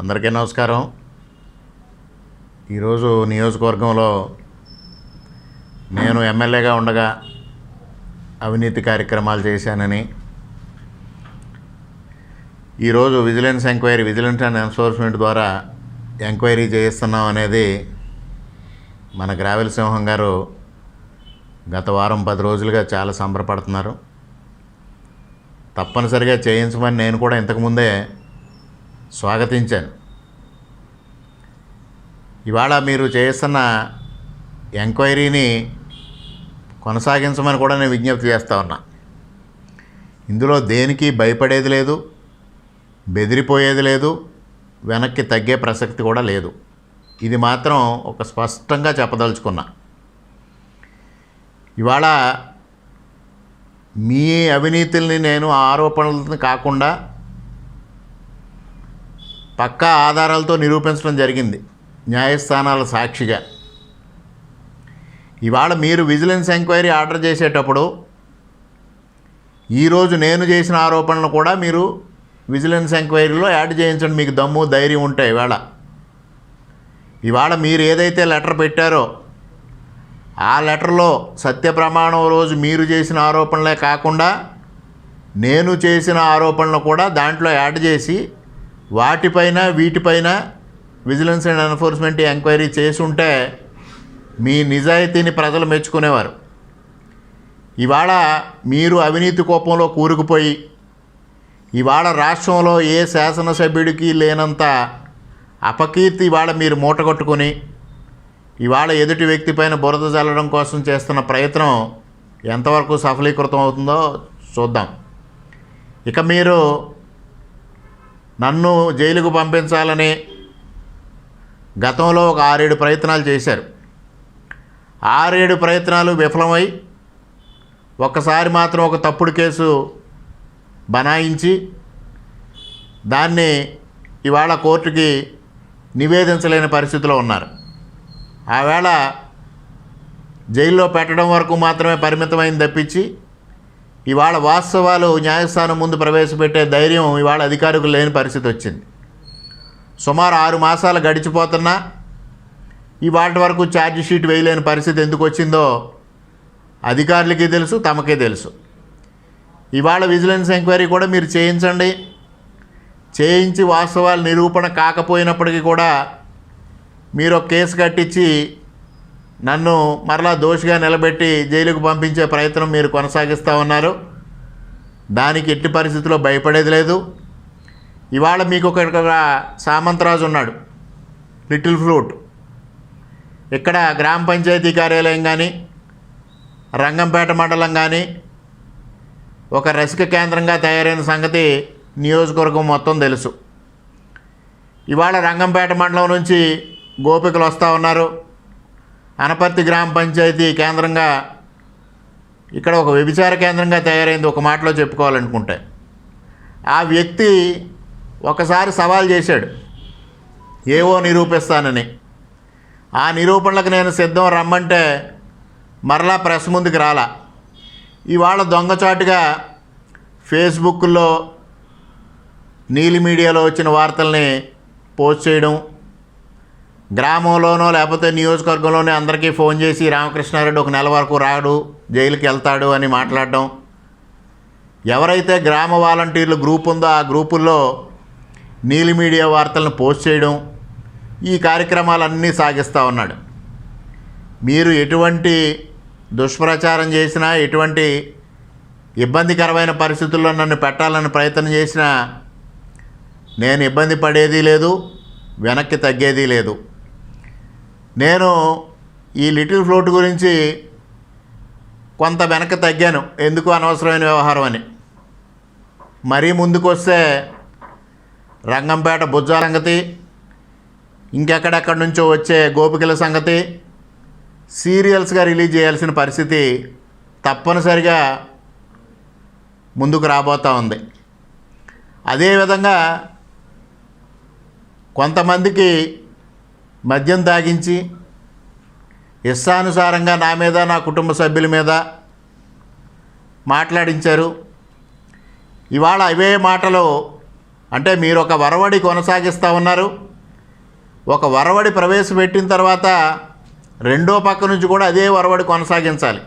అందరికీ నమస్కారం. ఈరోజు నియోజకవర్గంలో నేను ఎమ్మెల్యేగా ఉండగా అవినీతి కార్యక్రమాలు చేశానని. ఈరోజు vigilance enquiry vigilance and enforcement ద్వారా ఎంక్వైరీ చేయిస్తున్నాం అనేది మన గ్రావెల్ సింహం గారు గత వారం పది రోజులుగా చాలా సంబరపడుతున్నారు. తప్పనిసరిగా చేయించమని నేను కూడా ఇంతకుముందే స్వాగతించాను. ఇవాళ మీరు చేస్తున్న ఎంక్వైరీని కొనసాగించమని కూడా నేను విజ్ఞప్తి చేస్తా ఉన్నా. ఇందులో దేనికి భయపడేది లేదు బెదిరిపోయేది లేదు వెనక్కి తగ్గే ప్రసక్తి కూడా లేదు. ఇది మాత్రం ఒక స్పష్టంగా చెప్పదలుచుకున్నా. ఇవాళ మీ అవినీతుల్ని నేను ఆరోపణలను కాకుండా పక్కా ఆధారాలతో నిరూపించడం జరిగింది. న్యాయస్థానాల సాక్షిగా. ఇవాళ మీరు విజిలెన్స్ ఎంక్వైరీ ఆర్డర్ చేసేటప్పుడు ఈరోజు నేను చేసిన ఆరోపణలు కూడా మీరు విజిలెన్స్ ఎంక్వైరీలో యాడ్ చేయించండి. మీకు దమ్ము ధైర్యం ఉంటాయి ఇవాళ. ఇవాళ మీరు ఏదైతే లెటర్ పెట్టారో ఆ లెటర్లో సత్య ప్రమాణం రోజు మీరు చేసిన ఆరోపణలే కాకుండా నేను చేసిన ఆరోపణలు కూడా దాంట్లో యాడ్ చేసి వాటిపైన వీటిపైన విజిలెన్స్ అండ్ ఎన్ఫోర్స్మెంట్ ఎంక్వైరీ చేసి ఉంటే మీ నిజాయితీని ప్రజలు మెచ్చుకునేవారు. ఇవాళ మీరు అవినీతి కోపంలో కూరుకుపోయి ఇవాళ రాష్ట్రంలో ఏ శాసనసభ్యుడికి లేనంత అపకీర్తి ఇవాళ మీరు మూటగొట్టుకుని ఇవాళ ఎదుటి వ్యక్తి పైన బురద చల్లడం కోసం చేస్తున్న ప్రయత్నం ఎంతవరకు సఫలీకృతం అవుతుందో చూద్దాం. ఇక మీరు నన్ను జైలుకు పంపించాలని గతంలో ఒక ఆరేడు ప్రయత్నాలు చేశారు. ఆరేడు ప్రయత్నాలు విఫలమై ఒక్కసారి మాత్రం ఒక తప్పుడు కేసు బనాయించి దాన్ని ఇవాళ కోర్టుకి నివేదించలేని పరిస్థితిలో ఉన్నారు. ఆవేళ జైల్లో పెట్టడం వరకు మాత్రమే పరిమితమైంది తప్పించి ఇవాళ వాస్తవాలు న్యాయస్థానం ముందు ప్రవేశపెట్టే ధైర్యం ఇవాళ అధికారులకు లేని పరిస్థితి వచ్చింది. సుమారు ఆరు మాసాలు గడిచిపోతున్నా ఇవాటి వరకు ఛార్జ్ షీట్ వేయలేని పరిస్థితి ఎందుకు వచ్చిందో అధికారులకి తెలుసు తమకే తెలుసు. ఇవాళ విజిలెన్స్ ఎంక్వైరీ కూడా మీరు చేయించండి. చేయించి వాస్తవాలు నిరూపణ కాకపోయినప్పటికీ కూడా మీరు ఒక కేసు కట్టించి నన్ను మరలా దోషిగా నిలబెట్టి జైలుకు పంపించే ప్రయత్నం మీరు కొనసాగిస్తూ ఉన్నారు. దానికి ఎట్టి పరిస్థితిలో భయపడేది లేదు. ఇవాళ మీకు ఒక సామంతరాజు ఉన్నాడు లిటిల్ ఫ్లూట్ ఇక్కడ గ్రామ పంచాయతీ కార్యాలయం కానీ రంగంపేట మండలం కానీ ఒక రసిక కేంద్రంగా తయారైన సంగతి నియోజకవర్గం మొత్తం తెలుసు. ఇవాళ రంగంపేట మండలం నుంచి గోపికలు వస్తూ ఉన్నారు. అనపర్తి గ్రామ పంచాయతీ కేంద్రంగా ఇక్కడ ఒక వ్యభిచార కేంద్రంగా తయారైంది ఒక మాటలో చెప్పుకోవాలనుకుంటే. ఆ వ్యక్తి ఒకసారి సవాల్ చేశాడు ఏవో నిరూపిస్తానని. ఆ నిరూపణలకు నేను సిద్ధం రమ్మంటే మరలా ప్రెస్ ముందుకు రాలా. ఇవాళ దొంగచాటుగా ఫేస్బుక్లో నీలి మీడియాలో వచ్చిన వార్తల్ని పోస్ట్ చేయడం గ్రామంలోనో లేకపోతే నియోజకవర్గంలోనే అందరికీ ఫోన్ చేసి రామకృష్ణారెడ్డి ఒక నెల వరకు రాడు జైలుకి వెళ్తాడు అని మాట్లాడడం. ఎవరైతే గ్రామ వాలంటీర్లు గ్రూప్ ఉందో ఆ గ్రూపుల్లో నీలి మీడియా వార్తలను పోస్ట్ చేయడం ఈ కార్యక్రమాలన్నీ సాగిస్తూ ఉన్నాడు. మీరు ఎటువంటి దుష్ప్రచారం చేసినా ఎటువంటి ఇబ్బందికరమైన పరిస్థితుల్లో నన్ను పెట్టాలని ప్రయత్నం చేసినా నేను ఇబ్బంది పడేది లేదు వెనక్కి తగ్గేది లేదు. నేను ఈ లిటిల్ ఫ్లోట్ గురించి కొంత వెనక్కి తగ్గాను. ఎందుకు అనవసరమైన వ్యవహారం అని. మరీ ముందుకొస్తే రంగంపేట బుజ్జా సంగతి ఇంకెక్కడెక్కడి నుంచో వచ్చే గోపికల సంగతి సీరియల్స్గా రిలీజ్ చేయాల్సిన పరిస్థితి తప్పనిసరిగా ముందుకు రాబోతూ ఉంది. అదేవిధంగా కొంతమందికి మద్యం తాగించి ఇష్టానుసారంగా నా మీద నా కుటుంబ సభ్యుల మీద మాట్లాడించారు. ఇవాళ అవే మాటలు అంటే మీరు ఒక వరవడి కొనసాగిస్తూ ఉన్నారు. ఒక వరవడి ప్రవేశపెట్టిన తర్వాత రెండో పక్క నుంచి కూడా అదే వరవడి కొనసాగించాలి.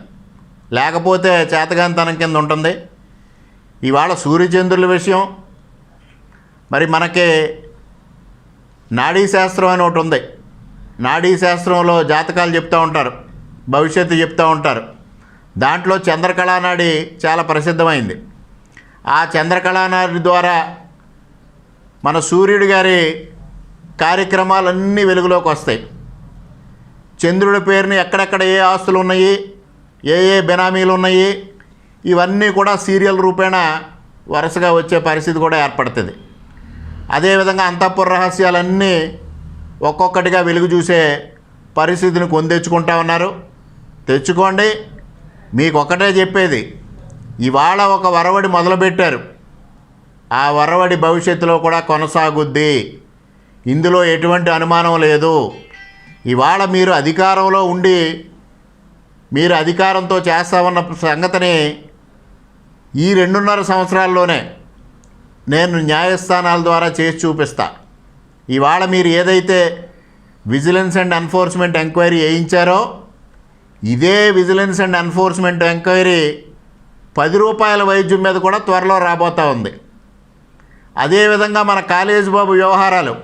లేకపోతే చేతగానితనం కింద ఉంటుంది. ఇవాళ సూర్యచంద్రుల విషయం మరి మనకి నాడీ శాస్త్రం అని ఒకటి ఉంది. నాడీ శాస్త్రంలో జాతకాలు చెప్తూ ఉంటారు భవిష్యత్తు చెప్తూ ఉంటారు. దాంట్లో చంద్రకళానాడి చాలా ప్రసిద్ధమైంది. ఆ చంద్రకళానాడి ద్వారా మన సూర్యుడి గారి కార్యక్రమాలన్నీ వెలుగులోకి వస్తాయి. చంద్రుడి పేరుని ఎక్కడెక్కడ ఏ ఆస్తులు ఉన్నాయి ఏ ఏ బెనామీలు ఉన్నాయి ఇవన్నీ కూడా సీరియల్ రూపేణ వరుసగా వచ్చే పరిస్థితి కూడా ఏర్పడుతుంది. అదేవిధంగా అంతఃపుర రహస్యాలన్నీ ఒక్కొక్కటిగా వెలుగు చూసే పరిస్థితిని కొని తెచ్చుకుంటా ఉన్నారు. తెచ్చుకోండి. మీకు ఒకటే చెప్పేది. ఇవాళ ఒక వరవడి మొదలుపెట్టారు. ఆ వరవడి భవిష్యత్తులో కూడా కొనసాగుద్ది. ఇందులో ఎటువంటి అనుమానం లేదు. ఇవాళ మీరు అధికారంలో ఉండి మీరు అధికారంతో చేస్తా ఉన్న సంగతిని ఈ రెండున్నర సంవత్సరాల్లోనే నేను న్యాయస్థానాల ద్వారా చేసి చూపిస్తా. ఇవాళ మీరు ఏదైతే విజిలెన్స్ అండ్ ఎన్ఫోర్స్మెంట్ ఎంక్వైరీ వేయించారో ఇదే విజిలెన్స్ అండ్ ఎన్ఫోర్స్మెంట్ ఎంక్వైరీ పది రూపాయల వైద్యం మీద కూడా త్వరలో రాబోతూ ఉంది. అదేవిధంగా మన కాలేజ్ బాబు వ్యవహారాలు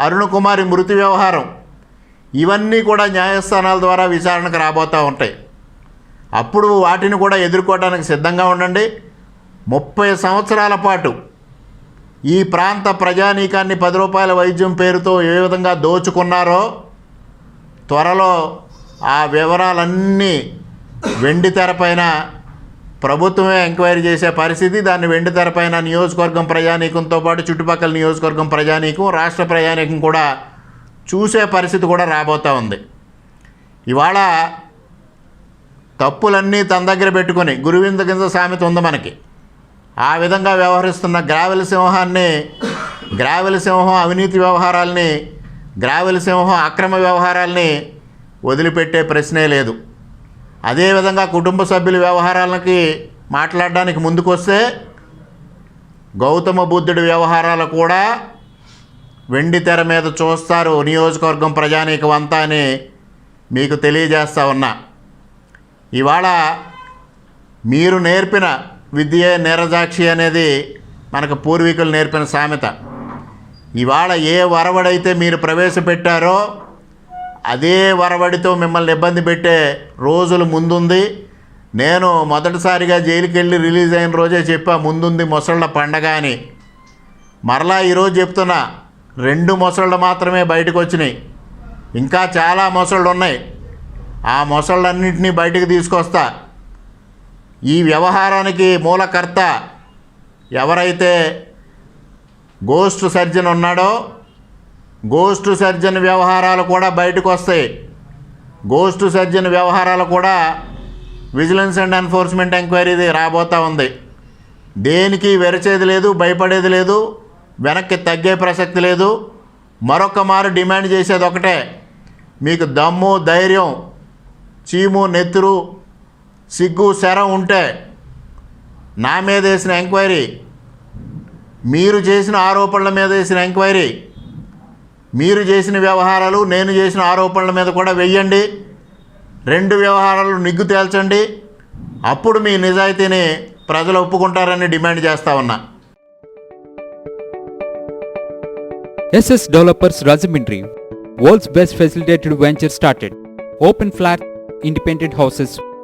అరుణ్ కుమారి మృతి వ్యవహారం ఇవన్నీ కూడా న్యాయస్థానాల ద్వారా విచారణకు రాబోతూ ఉంటాయి. అప్పుడు వాటిని కూడా ఎదుర్కోవడానికి సిద్ధంగా ఉండండి. ముప్పై సంవత్సరాల పాటు ఈ ప్రాంత ప్రజానీకాన్ని పది రూపాయల వైద్యం పేరుతో ఏ విధంగా దోచుకున్నారో త్వరలో ఆ వివరాలన్నీ వెండి తెరపైన ప్రభుత్వమే ఎంక్వైరీ చేసే పరిస్థితి. దాన్ని వెండి తెరపైన నియోజకవర్గం ప్రజానీకంతో పాటు చుట్టుపక్కల నియోజకవర్గం ప్రజానీకం రాష్ట్ర ప్రజానీకం కూడా చూసే పరిస్థితి కూడా రాబోతూ ఉంది. ఇవాళ తప్పులన్నీ తన దగ్గర పెట్టుకొని గురువింద కింద సామెత ఉంది మనకి. ఆ విధంగా వ్యవహరిస్తున్న గ్రావెల సింహాన్ని గ్రావెల సింహం అవినీతి వ్యవహారాల్ని గ్రావెల సింహం అక్రమ వ్యవహారాల్ని వదిలిపెట్టే ప్రశ్నే లేదు. అదేవిధంగా కుటుంబ సభ్యుల వ్యవహారాలకి మాట్లాడడానికి ముందుకొస్తే గౌతమ బుద్ధుడి వ్యవహారాలు కూడా వెండి తెర మీద చూస్తారు నియోజకవర్గం ప్రజానీకం అంతా అని మీకు తెలియజేస్తా ఉన్నా. ఇవాళ మీరు నేర్పిన విద్యే నీరజాక్షి అనేది మనకు పూర్వీకులు నేర్పిన సామెత. ఇవాళ ఏ వరవడైతే మీరు ప్రవేశపెట్టారో అదే వరవడితో మిమ్మల్ని ఇబ్బంది పెట్టే రోజులు ముందుంది. నేను మొదటిసారిగా జైలుకి వెళ్ళి రిలీజ్ అయిన రోజే చెప్పా ముందుంది మొసళ్ళ పండగ అని. మరలా ఈరోజు చెప్తున్నా రెండు మొసళ్ళు మాత్రమే బయటకు వచ్చినాయి ఇంకా చాలా మొసళ్ళు ఉన్నాయి ఆ మొసళ్ళన్నింటినీ బయటకు తీసుకొస్తా. ఈ వ్యవహారానికి మూలకర్త ఎవరైతే గోస్ట్ సర్జన్ ఉన్నాడో గోస్ట్ సర్జన్ వ్యవహారాలు కూడా బయటకు వస్తాయి. గోస్ట్ సర్జన్ వ్యవహారాలు కూడా విజిలెన్స్ అండ్ ఎన్ఫోర్స్మెంట్ ఎంక్వైరీది రాబోతూ ఉంది. దేనికి వెరచేది లేదు భయపడేది లేదు వెనక్కి తగ్గే ప్రసక్తి లేదు. మరొక మారు డిమాండ్ చేసేది ఒకటే. మీకు దమ్ము ధైర్యం చీము నెత్తురు సిగ్గు శరం ఉంటే నా మీద వేసిన ఎంక్వైరీ మీరు చేసిన ఆరోపణల మీద వేసిన ఎంక్వైరీ మీరు చేసిన వ్యవహారాలు నేను చేసిన ఆరోపణల మీద కూడా వెయ్యండి. రెండు వ్యవహారాలు నిగ్గు తేల్చండి. అప్పుడు మీ నిజాయితీని ప్రజలు ఒప్పుకుంటారని డిమాండ్ చేస్తా ఉన్నా. SS developers Rajahmundry world's best facilitated venture started open flat independent houses.